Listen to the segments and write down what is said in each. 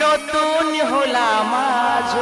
নতুন হলাম আজ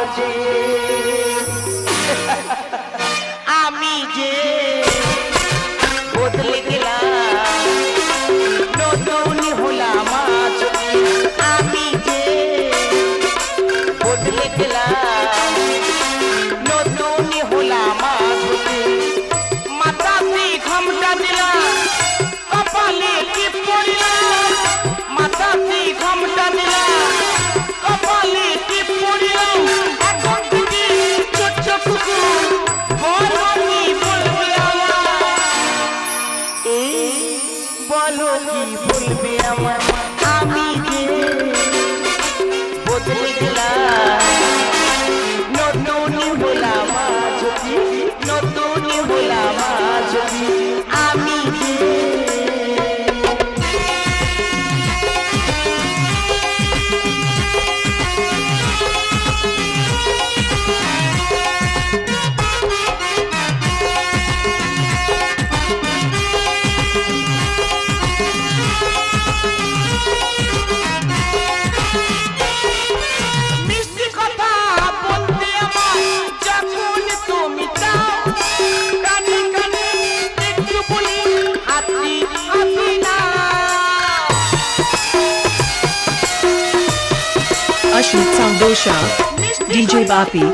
হাতি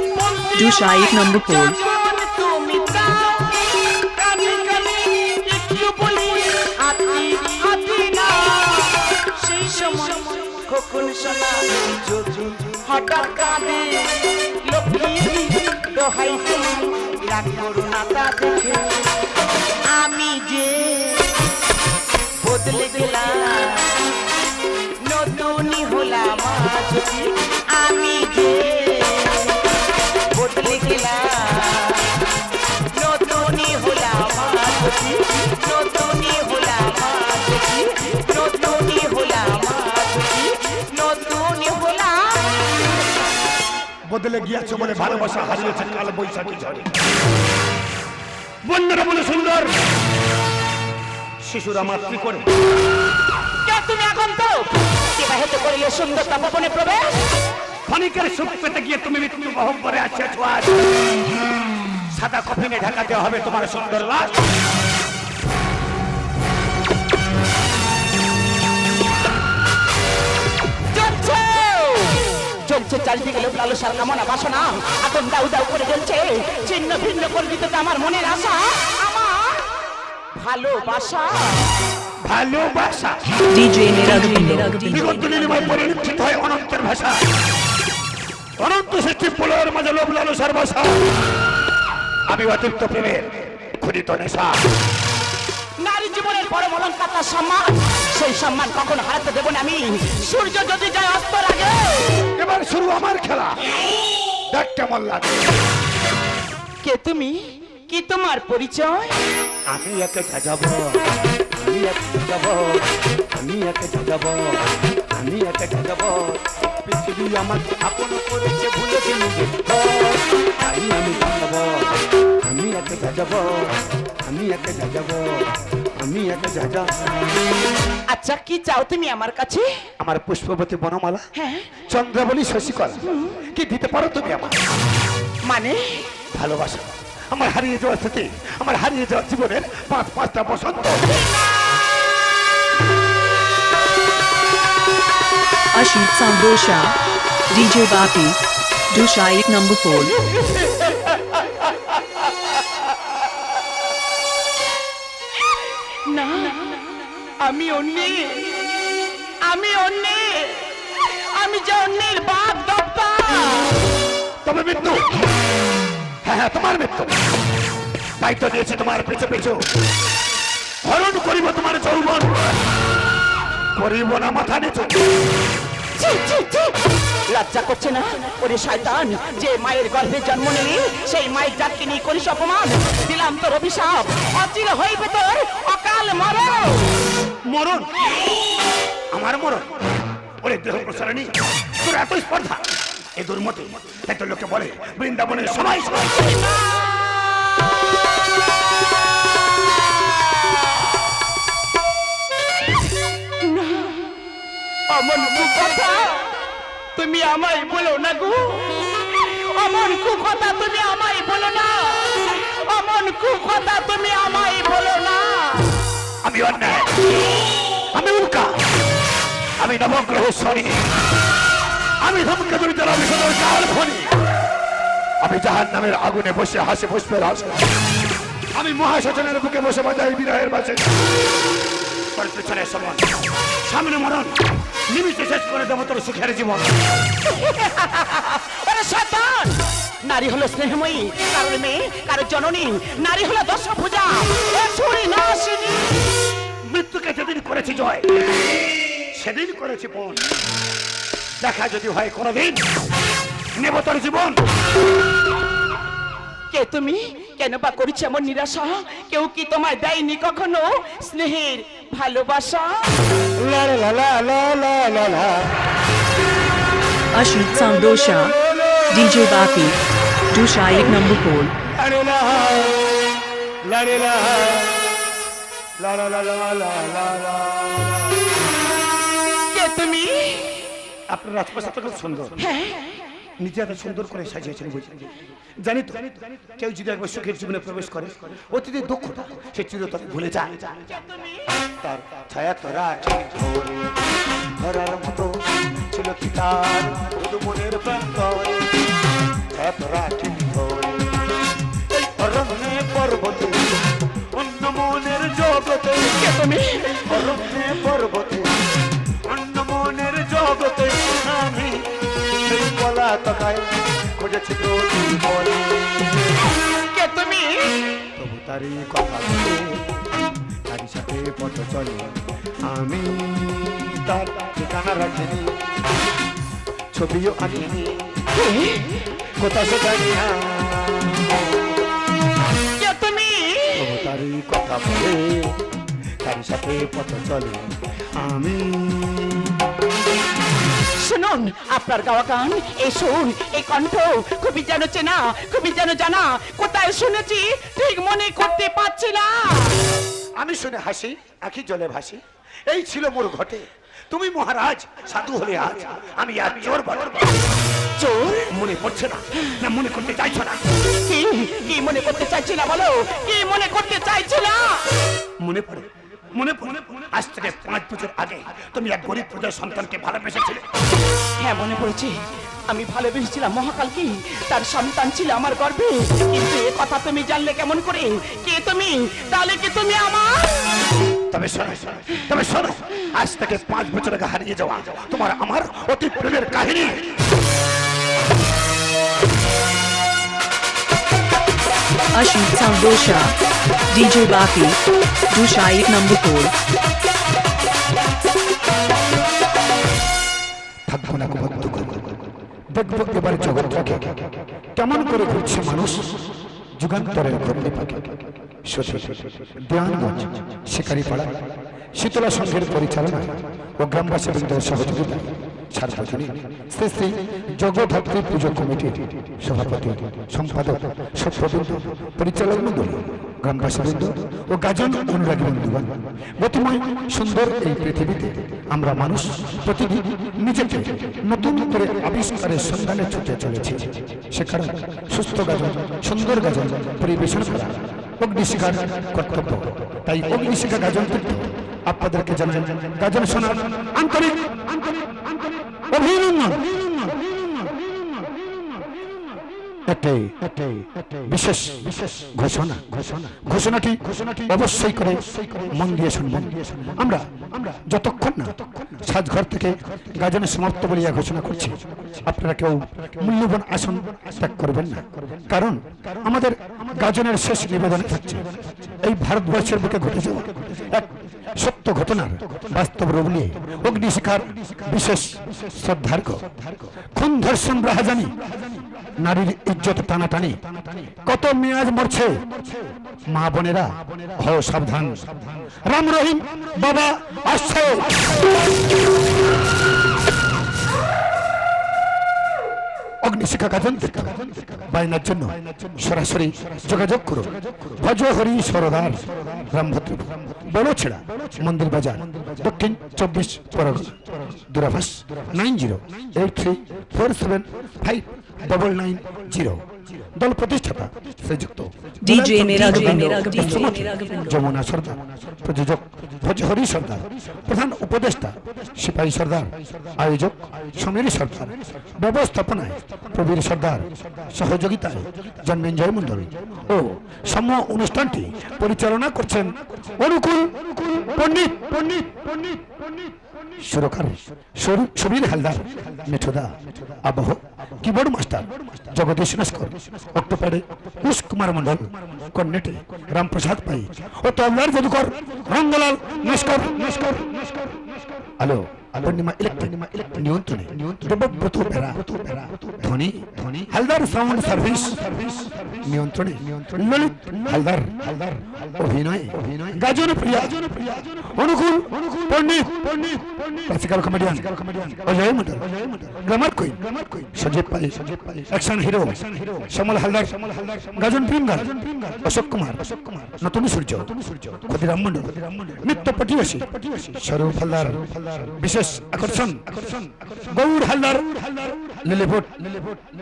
হাতি না সেই সময় কখন শোনা যদি হঠাৎ কাঁদে লক্ষ্মী দোহাই তুমি রাগ করো বদলে গিয়েছে বলে ভালোবাসা হারিয়েছে কাল বৈশাখী ঝড়ে। বন্যরা বলে সুন্দর। শিশুরা মাতৃ করে। তুমি এখন তো? বিবাহিত করিলে সুন্দর তপনে প্রবেশ? ক্ষণিকের সুখ পেতে গিয়ে তুমি মৃত্যু বহন করে আজ। সাদা কফিনে ঢাকাতে হবে তোমার সুন্দর লাশ। চারিদিকে লোক লালসার কামনা বাসনা। আগুন দাউ দাউ করে জ্বলছে। ছিন্ন ভিন্ন করে দিতে তো আমার মনের আশা। আমার ভালোবাসা। ভালোবাসা। DJ Niragovindo. বিগত নীলিমায় পরিলক্ষিত হয় অনন্তের ভাষা। অনন্ত সৃষ্টি পুলের মাঝে লোভ লালসার ভাষা। আমি অতিরিক্ত প্রেমের ক্ষুদিত নেশা। জীবনের পরম অলঙ্কার তার সম্মান। সেই সম্মান কখনো হারাতে দেব না আমি। সূর্য যদি যায় অস্তর আগে এবার শুরু আমার খেলা। দেখ কেমন লাগে। কে তুমি? কি তোমার পরিচয়? আমি একে সাজাবো আমি একে সাজাবো আমি একে সাজাবো আমি একে সাজাবো পৃথিবী আমার আপন করেছে ভুলেছে নিজে তাই আমি সাজাবো আমি একে সাজাবো আমি একে সাজাবো আমি একা যা যা আচ্ছা কি চাও তুমি আমার কাছে? আমার পুষ্পবতী বনমালা হ্যাঁ। চন্দ্রাবলী শশীকলা। কি দিতে পারো তুমি আমার মানে? ভালোবাসা। আমার হারিয়ে যাওয়া স্মৃতি আমার হারিয়ে যাওয়া জীবনের পাঁচ পাঁচটা বসন্ত। Ashit Sambosha, DJ Bapi, Dusha 8 number 4. আমি অন্যে আমি অন্যে আমি যে অন্যের বাপ দপ্পা। তবে মৃত্যু। হ্যাঁ হ্যাঁ তোমার মৃত্যু। দায়িত্ব দিয়েছে তোমার পিছু পিছু। হরণ করিব তোমার যৌবন। করিব না মাথা নিচু। লজ্জা করছে না? ওরে শয়তান যে মায়ের গর্ভে জন্ম নিলি সেই মায়ের জাতকে নিয়ে করিস অপমান। দিলাম তোর অভিশাপ। অচির হইবে তোর অকাল মরণ। মরণ। আমার মরণ। ওরে দেহ প্রসারণী তোর এত স্পর্ধা। এ দুর্মতি এত লোকে বলে বৃন্দাবনের সবাই সবাই। অমন কু কথা তুমি আমায় বলো না গো। অমন কথা তুমি আমায় বলো না। অমন কথা তুমি আমায় বলো না। আমি অন্যায়। আমি উল্কা। আমি নবগ্রহ শনি আমি ধমকে জড়িত আমি সদর কাল খনি আমি জাহান নামের আগুনে বসে হাসে পুষ্পের হাসে আমি মহাশোচনের বুকে বসে বাজাই বিরহের বাসে পিছনে সমান সামনে মরণ। নিমিষে শেষ করে দেবো তোর সুখের জীবন। নারী হলো স্নেহময়ী কারোর মেয়ে কারোর জননী নারী হলো দশ পূজা মৃত্যুকে যেদিন করেছি জয় সেদিন করেছি পণ। দেখা যদি হয় কোনোদিন নেব তোর জীবন। কে তুমি? কেন বা করেছি এমন নিরাশা? কেউ কি তোমায় দেয়নি কখনো স্নেহের ভালোবাসা? Ashit Sandosha, DJ Bapi, two শাইক number পোল তুমি? আপনার রাজপ্রাসাদ সুন্দর। নিজে এত সুন্দর করে সাজিয়েছেন বুঝলেন জানি তো কেউ যদি একবার সুখের জীবনে প্রবেশ করে অতীতে দক্ষতা সে চিরতরে ভুলে যায়। তার ছায়া তোরা ধরার মতো ছিল কি তার? মনের প্রান্তরে ঠিক ধরে এই অরণ্যে পর্বতে অন্য মনের জগতে। তুমি? অরণ্যে পর্বতে অন্য মনের জগতে আমি সেই কলা তকায় খুঁজেছি প্রতি বলে কে তুমি? তবু তারই কথা বলে তারই সাথে পথ চলে। আমি তার ঠিকানা রাখিনি ছবিও আনিনি। কোথাও সে জানি না। তুমি? তারই কথা বলে তারই সাথে পথ চলে। আমি শুনুন আপনার গাওয়া গান এই সুর এই কণ্ঠ খুবই যেন চেনা খুবই যেন জানা কোথায় শুনেছি ঠিক মনে করতে পারছি না। আমি শুনে হাসি আখি জলে ভাসি। এই ছিল মোর ঘটে। তুমি মহারাজ সাধু হলে আজ আমি আর চোর বলো চোর? মনে পড়ছে না। না মনে করতে চাইছো না। কি? কি মনে করতে চাইছি না বলো? কি মনে করতে চাইছি না? মনে পড়ে মনে পড়ে। আজ থেকে পাঁচ বছর আগে তুমি এক গরিব প্রজার সন্তানকে ভালোবেসেছিলে। হ্যাঁ মনে পড়েছে। আমি ভালোবেসেছিলাম। মহাকালকে তার সন্তান ছিল আমার গর্ভে। কিন্তু এ কথা তুমি জানলে কেমন করে? কে তুমি? তাহলে কি তুমি আমার? তবে শোনো তবে শোনো। আজ থেকে পাঁচ বছর আগে হারিয়ে যাওয়া তোমার আমার অতি প্রেমের কাহিনী। Ashit Sandosha, DJ Bapi, Dusha ek number 4. থাকব না বদ্ধ দেখব এবার জগৎটাকে কেমন করে ঘুরছে মানুষ যুগান্তরের ঘূর্ণি পাখি দেওয়ানগঞ্জ শিকারিপাড়া শীতলা সংঘের পরিচালনায় ও গ্রামবাসী বৃন্দের সহযোগিতায় সার্বজনীন শ্রী শ্রী জগদ্ধাত্রী পুজো কমিটির সভাপতি, সম্পাদক পরিচালক ও গাজন অনুরাগী সুন্দর এই পৃথিবীতে আমরা মানুষ প্রতিদিন নিজেকে নতুন করে আবিষ্কারের সন্ধানে ছুটে চলেছি। সে কারণে সুস্থ গাজন, সুন্দর গাজন পরিবেশন করা অগ্নিশিখার কর্তব্য। তাই অগ্নিশিখা গাজন কিন্তু আপনাদেরকে জানাই গাজন শোনার আন্তরিক অভিনন্দন। একটাই বিশেষ বিশেষ ঘোষণা ঘোষণা ঘোষণাটি ঘোষণাটি অবশ্যই করে মন দিয়ে শুনবেন। আমরা আমরা যতক্ষণ না সাজঘর থেকে গাজনের সমাপ্ত বলিয়া ঘোষণা করছি, আপনারা কেউ মূল্যবান আসন ত্যাগ করবেন না। কারণ আমাদের গাজনের শেষ নিবেদনে থাকছে। এই ভারতবর্ষের বুকে ঘটে যাওয়া এক সত্য ঘটনার বাস্তব রূপ নিয়ে অগ্নিশিখার বিশেষ শ্রদ্ধার্ঘ। খুন ধর্ষণ রাহাজানি নারীর ইজ্জত টানাটানি। কত মেয়াজ মরছে। মা বোনেরা, হও সাবধান। রাম রহিম, বাবা, আসছে। অগ্নি Agnishikha দূরাভাষ nine zero, eight three, four seven, five double nine zero দল প্রতিষ্ঠাতা শ্রীযুক্ত। যমুনা সর্দার প্রযোজক ভজহরি সর্দার প্রধান উপদেষ্টা সিপাহী সর্দার আয়োজক সমীর সর্দার ব্যবস্থাপনায় প্রবীর সর্দার সহযোগিতায় জন্মেঞ্জয় মন্ডল ও সম অনুষ্ঠানটি পরিচালনা করছেন অনুকূল পণ্ডিত পণ্ডিত পণ্ডিত পণ্ডিত সুরকার, সরু- হালদার, মিঠুদা, আবহ, কিবোর্ড মাস্টার, জগদীশ নস্কর অক্টোপারে কুশ কুমার মন্ডল কর্নেটে রামপ্রসাদ পাই, ও তবলার জাদুকর রঙ্গলাল নস্কর নস্কর হ্যালো পূর্ণিমা ইলেকট্রিক, নিয়ন্ত্রণে, দেবব্রত বেড়া ধ্বনি ধ্বনি হালদার সাউন্ড সার্ভিস, নিয়ন্ত্রণে, ললিত হালদার হালদার অভিনয় অভিনয় Gajan Priya, Anukul Anukul Pandit Pandit classical comedian Ajay Mondal grammar queen Sajib Pai action hero Shyamal Haldar Gajan প্রিমগার Ashok Kumar নতুন সূর্য ক্ষতিরাম মন্ডল নিত্য পটিয়াসী স্বরূপ হালদার বিশেষ আকর্ষণ গৌর হালদার লিলিপুট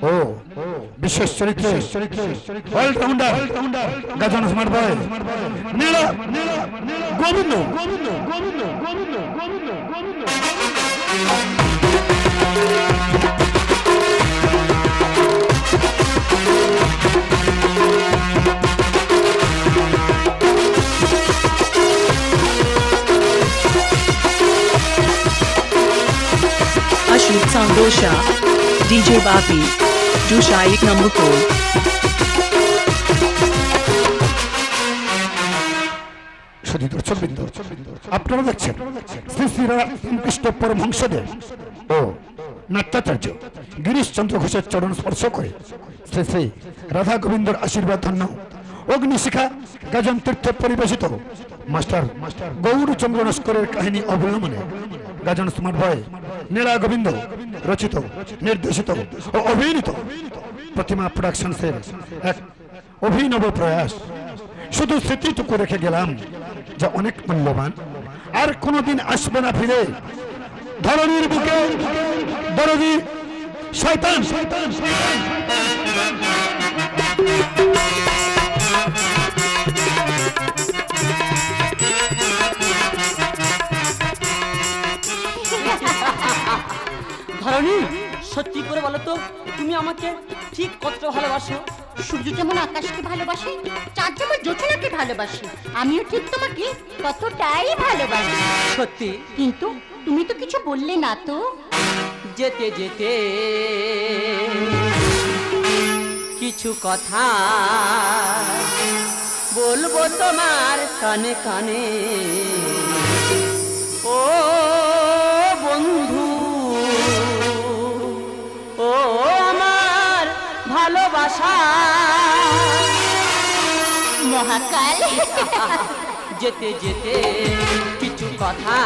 ও বিশেষ চরিত্রে allrounder Gajan smart boy Nila Gobinda Gobinda Gobinda Gobinda Gobinda Gobinda Ashut Sangosha, DJ Bapi, Dushayik Namukur. 4. দর্শকবৃন্দ আপনারা দেখছেন শ্রী শ্রী রামকৃষ্ণ পরমহংসদেব ও নাট্যাচার্য গিরিশচন্দ্র ঘোষের চরণ স্পর্শ করে শ্রী শ্রী রাধা গোবিন্দর আশীর্বাদ ধন্য অগ্নিশিখা গাজন তীর্থ পরিবেশিত মাস্টার গৌরচন্দ্র নস্করের কাহিনী অবলম্বনে গাজন স্মার্ট বয় নীলা গোবিন্দ রচিত, নির্দেশিত ও অভিনীত প্রতিমা প্রোডাকশনসের এক অভিনব প্রয়াস শুধু স্মৃতিটুকু রেখে গেলাম যা অনেক মূল্যবান। আর কোনোদিন আসবে না ফিরে। ধরনীর বুকে শয়তান শয়তান। ধরনী সত্যি করে বলো তো, তুমি আমাকে ঠিক কতটা ভালোবাসো? সূর্য যেমন আকাশকে ভালোবাসে চাঁদ যেমন জোছনাকে ভালোবাসে আমিও ঠিক তোমাকে ততটাই ভালোবাসি। সত্যি? কিন্তু তুমি তো কিছু বললে না তো। যেতে যেতে। কিছু কথা বলব তোমার কানে কানে। ও বন্ধু ভালোবাসা। মহাকাল। যেতে যেতে কিছু কথা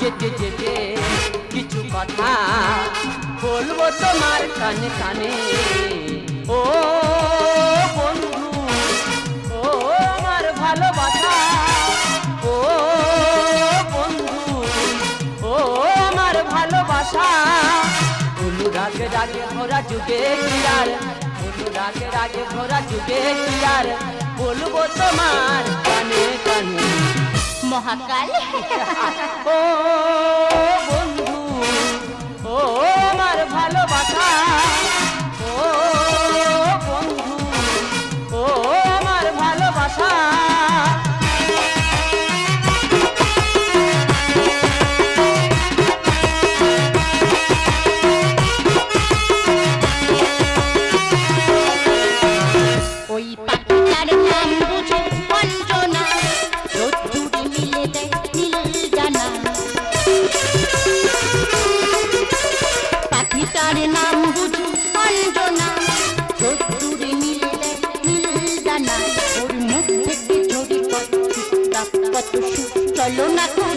যেতে যেতে কিছু কথা বলব তোমার কানে কানে। ও বন্ধু ও আমার ভালোবাসা। ও বন্ধু ও আমার ভালোবাসা। অনুরাগ রাগে ভরা যুগে কিয়ার অনুরাগ রাগে ভরা যুগে কিয়ার বলব তোমার কানে কানে। মহাকাল। ও বন্ধু ও আমার ভালোবাসা।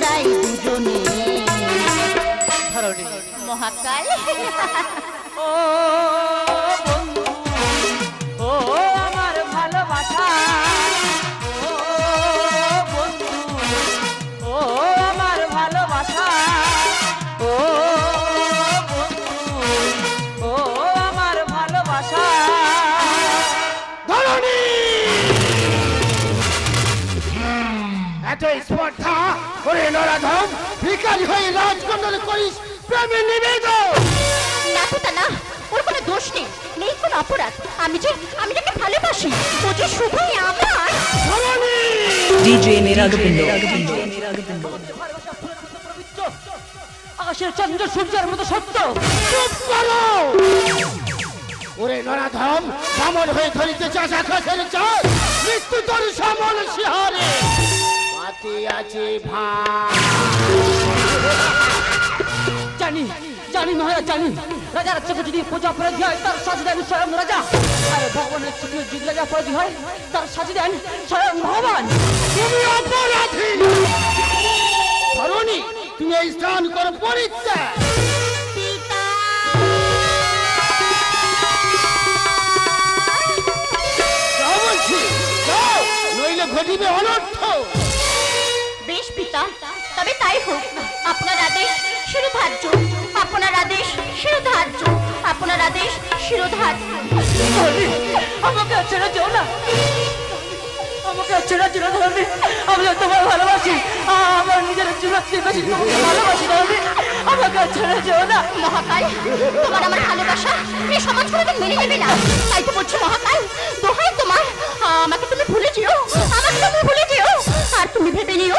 না দুজনে। মহাকাল। ও ভিখারি হয়ে রাজকন্ডল করিস প্রেমে নিবেদন। না পিতা না ওর কোনো দোষ নেই নেই কোনো অপরাধ। আমি যে আমি যাকে ভালোবাসি ও যে শুধুই আমার। Niragovindo. পবিত্র আকাশের চন্দ্র সূর্যের মতো সত্য। চুপ করো। ওরে নরাধম সামল হয়ে ধরিতে চাষ আকাশের চাষ মৃত্যু তোর সামল শিহারে। পাতি আছে ভাই জানি জানি মহারাজ জানি। রাজার চোখে যদি পূজা অপরাধী হয় তার সাজি দেন স্বয়ং রাজা। আর ভগবানের চোখে যদি রাজা অপরাধী হয় তার সাজি দেন স্বয়ং ভগবান। তুমি অপরাধী! ধরণী তুমি এই স্থান করো পরিত্যাগ। ঘটিবে অনর্থ। বেশ পিতা তবে তাই হোক আপনার আদেশ শিরোধার্য। আপনার আদেশ শিরোধার্য। আপনার আদেশ শিরোধার্য। আমাকে আর ছেড়ে যেও না। আমাকে ছেড়ে যেও না আমি তোমায় ভালোবাসি। আ- আমার নিজের জীবন বেশি তোমাকে ভালোবাসি ধর্মী। আমাকে আর ছেড়ে যেও না। মহাকাল তোমার আমার ভালোবাসা এই সমাজ কোনোদিন মেনে নেবে না। তাই তো বলছি মহাকাল দোহাই তোমার। আমাকে তুমি ভুলে যেও। আমাকে তুমি ভুলে যেও। আর তুমি ভেবে নিও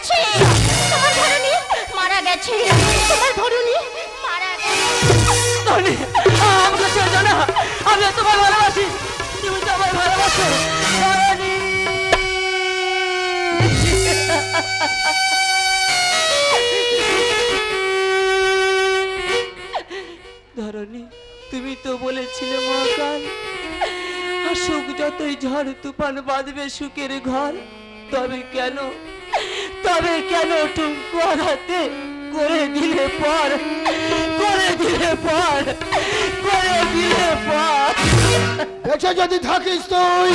গেছে। তোমার ধরনী মারা গেছে। তোমার ধরনী মারা গেছে। আমাকে ছেড়ে না। আমি তোমায় ভালোবাসি। তুমি তো আমায় ভালোবাসো। ধরনী তুমি তো বলেছিলে মহাকাল আসুক যতই ঝড়, তুফান বাঁধবে সুখের ঘর, তবে কেন তবে কেন হাতে করে দিলে পর? করে দিলে পর? করে দিলে পর? এসে যদি থাকিস তুই,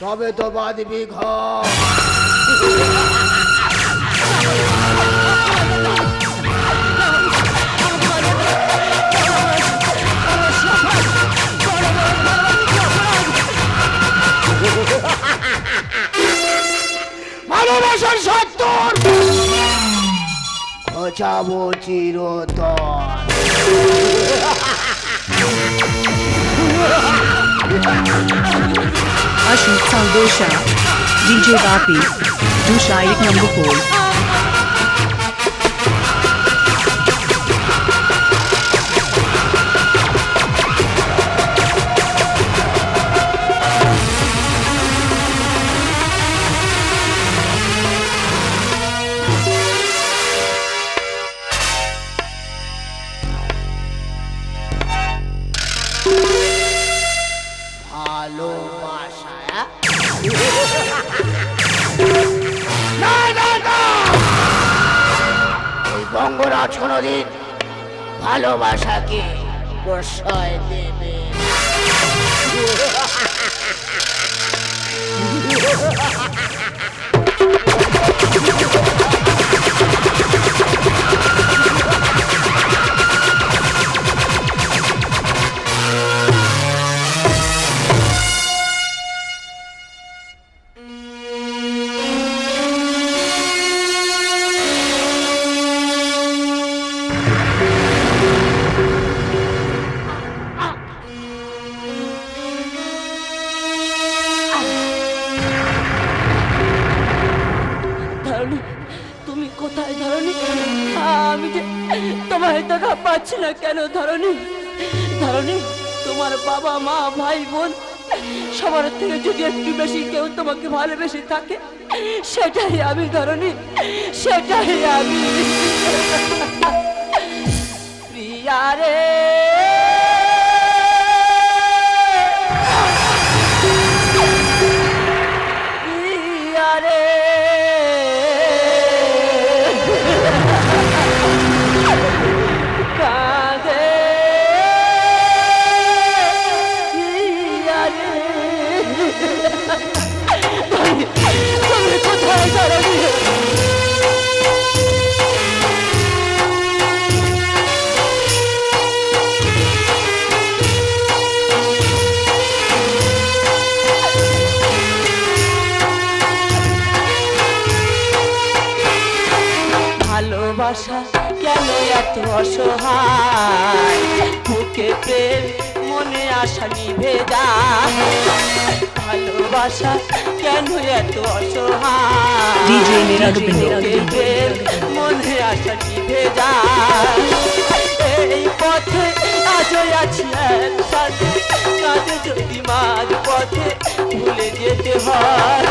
তবে তো বাঁধবি ঘর। ভালোবাসার সত্তর খোঁচাবো চিরতর Ashut Saldosha. DJ Bapi. Dusha number 4. ভালোবাসাকে প্রশ্রয় দেবে। ধরণী কোথায় ধরনি? আমি যে তোমার দেখা পাচ্ছি না কেন ধরনি? ধরনি, তোমার বাবা, মা, ভাই, বোন, সবার থেকে যদি একটু বেশি কেউ তোমাকে ভালোবেসে থাকে, সেটাই আমি ধরনি, সেটাই আমি। প্রিয়া রে। ভালোবাসা কেন এত অসহায়? মনে আশা নিভে যায়। এই পথে আজও আছি একসাথে কাজে যদি মাঝ পথে ভুলে যেতে হয়।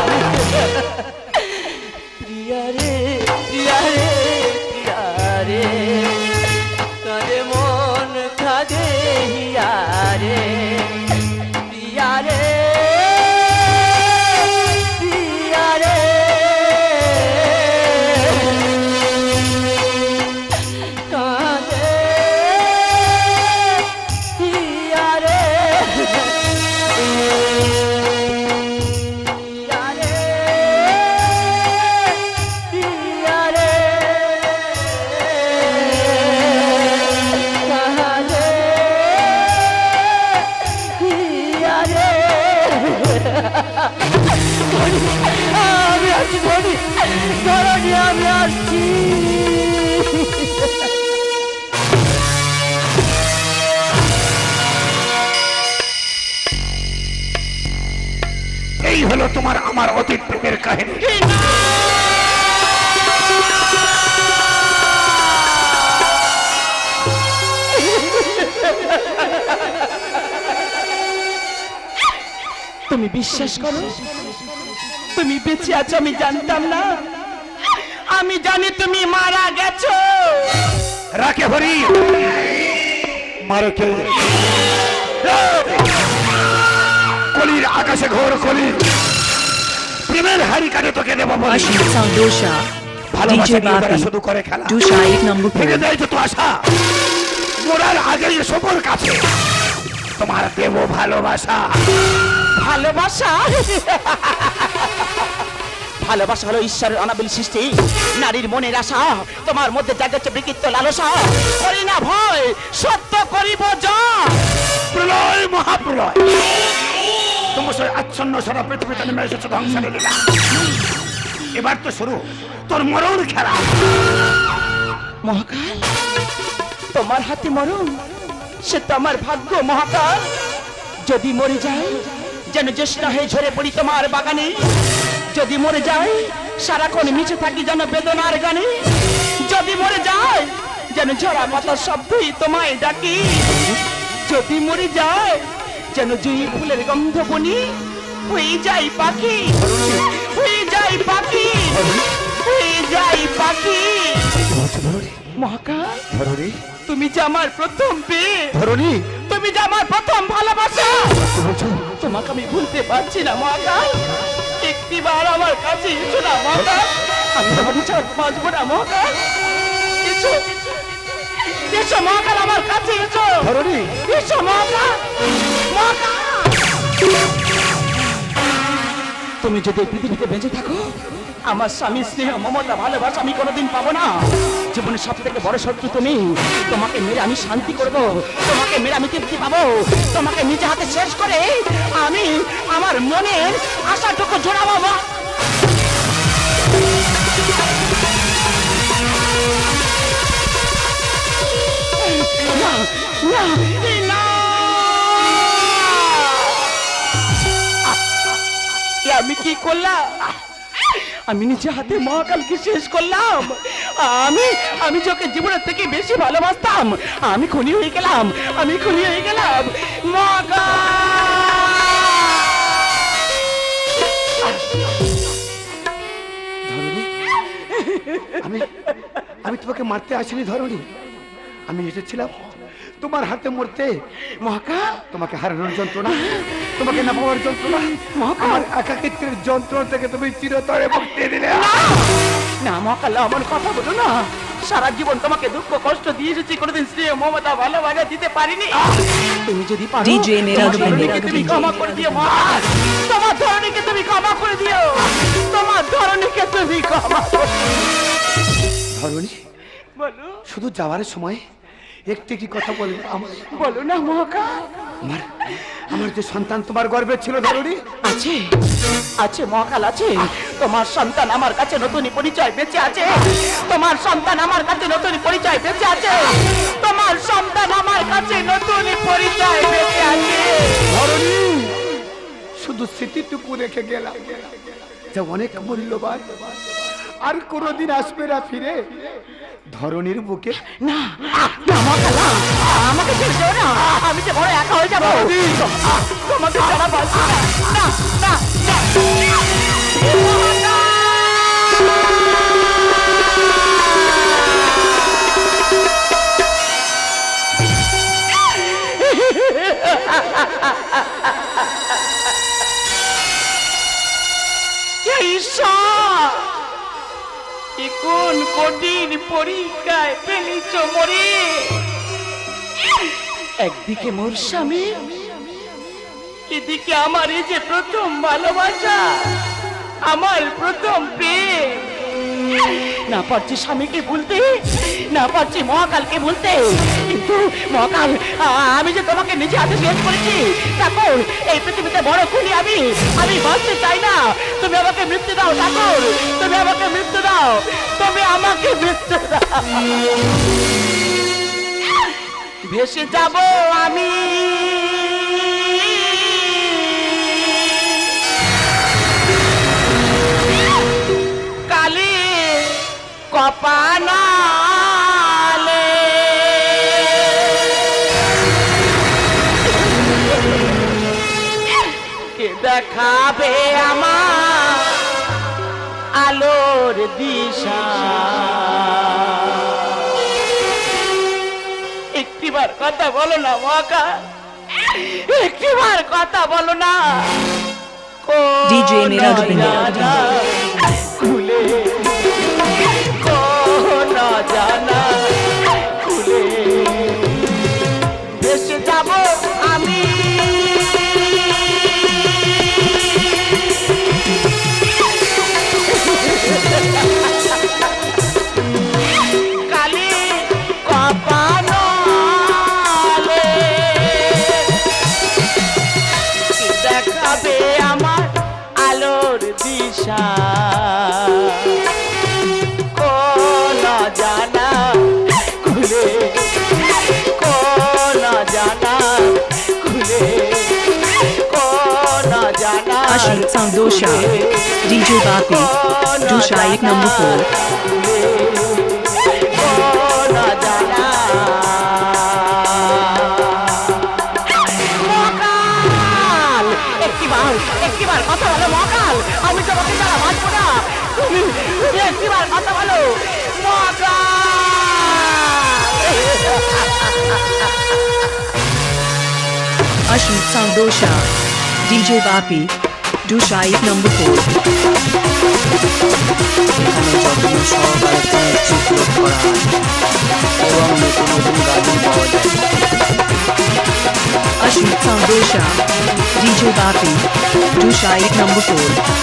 তুমি বিশ্বাস করো? তুমি বেঁচে আছো আমি জানতাম না। আমি জানি তুমি মারা গেছো। রাখে হরি মারকে কলির আকাশে ঘোর কলি। প্রেমের হারি কাটে তোকে দেবো Sandosha. ভালোবাসা নিয়ে শুধু করে খেলা। Dusha এক নম্বর four. দেয় তো আশা। মোরার আগেই সবর কাছে। তোমার দেব ভালোবাসা। ভালোবাসা। ভালোবাসা হলো ঈশ্বরের অনাবিল সৃষ্টি। নারীর মনের আশা তোমার মধ্যে জাগাচ্ছে বিকৃত লালসা। করি না ভয় সত্য করিব যা। প্রলয় মহাপ্রলয়। তোমার আচ্ছন্ন সারা পৃথিবীতে নেমে এসেছে ধ্বংসের লীলা এবার তো শুরু তোর মরণ খেলা। মহাকাল তোমার হাতে মরণ সে তো আমার ভাগ্য মহাকাল। যদি মরে যায় যেন জ্যেষ্ঠ হয়ে ঝরে পড়ি তোমার বাগানে। যদি মরে যায় সারাক্ষণ মিছে থাকি যেন বেদনার গানে। যদি মরে যায় যেন ঝরা পাতার শব্দই তোমায় ডাকি। যদি মরে যায় যেন জুই ফুলের গন্ধ বনি। হয়ে যাই পাখি হয়ে যাই পাখি হয়ে যাই পাখি। মহাকাল তুমি যে আমার প্রথম পেয়ে। ধরণী তুমি যে আমার প্রথম ভালোবাসা। তোমাকে আমি ভুলতে পারছি না মহাকাল একটিবার আমার কাছে এসো না মহাকাল আমি তোমার চার বাঁচবো না মহাকাল এসো এসো মহাকাল আমার কাছে এসো। ধরণী। এসো মহাকাল মহাকাল তুমি যদি পৃথিবীতে বেঁচে থাকো, আমার স্বামী স্নেহ, মমতা, ভালোবাসা আমি কোনোদিন পাবো না। জীবনের সব থেকে বড় শত্রু তুমি। তোমাকে মেরে আমি শান্তি করব। তোমাকে মেরে আমি তৃপ্তি পাবো। তোমাকে নিজে হাতে শেষ করে আমি আমার মনের আশাটুকু জোড়াবো মা না না আমি কি করলাম? আমি নিজে হাতে মহাকালকে শেষ করলাম। আমি আমি যাকে জীবনের থেকে বেশি ভালোবাসতাম, আমি খুনি হয়ে গেলাম, আমি খুনি হয়ে গেলাম। আমি আমি তোমাকে মারতে আসিনি, ধরণী। আমি এসেছিলাম তোমার হাতে মরতে মহাকাল তোমাকে হারানোর যন্ত্রণা তোমাকে না পাওয়ার যন্ত্রণা আমার একাকিত্বের যন্ত্রণা থেকে তুমি চিরতরে মুক্তি দিলে। না! মহাকাল আমার কথা বলো না। সারা জীবন তোমাকে দুঃখ কষ্ট দিয়ে এসেছি কোনোদিন স্নেহ মমতা ভালোবাসা দিতে পারিনি। তুমি যদি পারো তুমি ক্ষমা করে দিও তোমার ধরণীকে তুমি ক্ষমা করে দিও। তোমার ধরণীকে তুমি ক্ষমা করে ধরণী বলো। শুধু যাওয়ার সময় একটি কি কথা বলবে? বলো না মহাকা আমার আমার যে সন্তান তোমার গর্বের ছিল ধরুনি। আছে। আছে মহাকাল আছে। তোমার সন্তান আমার কাছে নতুন পরিচয় বেঁচে আছে। তোমার সন্তান আমার কাছে নতুন পরিচয় বেঁচে আছে। তোমার সন্তান আমার কাছে নতুন পরিচয় বেঁচে আছে। ধরুনি শুধু স্মৃতিটুকু রেখে গেলাম। যা অনেক মূল্যবান। আর কোনোদিন আসবে না ফিরে। ধরনীর বুকে না আমাকে ছেড়ে যেও না। আমি যে বড় একা হয়ে যাব। তোমাকে ছাড়া না। না না ঈশ্বর? এ কোন কঠিন পরীক্ষায় ফেলিছ মরে? একদিকে মোর স্বামী এদিকে আমার এই যে প্রথম ভালোবাসা আমার প্রথম প্রেম। না পারছি স্বামীকে ভুলতে, না পারছি মহাকালকে ভুলতে। কিন্তু মহাকাল আমি যে তোমাকে নিজে হাতে শেষ করেছি ঠাকুর এই পৃথিবীতে বড় খুনি আমি আমি বাঁচতে চাই না। তুমি আমাকে মৃত্যু দাও, ঠাকুর, তুমি আমাকে মৃত্যু দাও, তুমি আমাকে মৃত্যু দাও। ভেসে যাব আমি। কপানালে কে দেখাবে আমার আলোর দিশা একটিবার কথা বলো না মহাকা একটিবার কথা বলো না DJ মেরা গোবিন্দ। জানা না তুমি তুমি একটিবার কথা বলো মকাল Ashit Sandosha, DJ Bapi, two side number four এখানে যত্ন সহকারে কোনো number 4.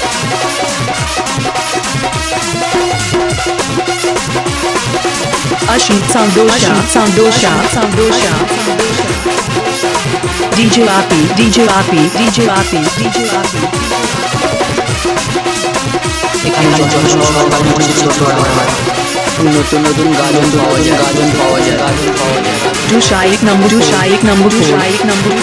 Sandosha, Sandosha, Sandosha, Sandosha. DJ Rapi, DJ Rapi, DJ Rapi, DJ Rapi. নতুন নতুন গাজন পাওয়া যায়। গাজন পাওয়া যায়। গাজন পাওয়া যায়। Two shake number two shake number two shake number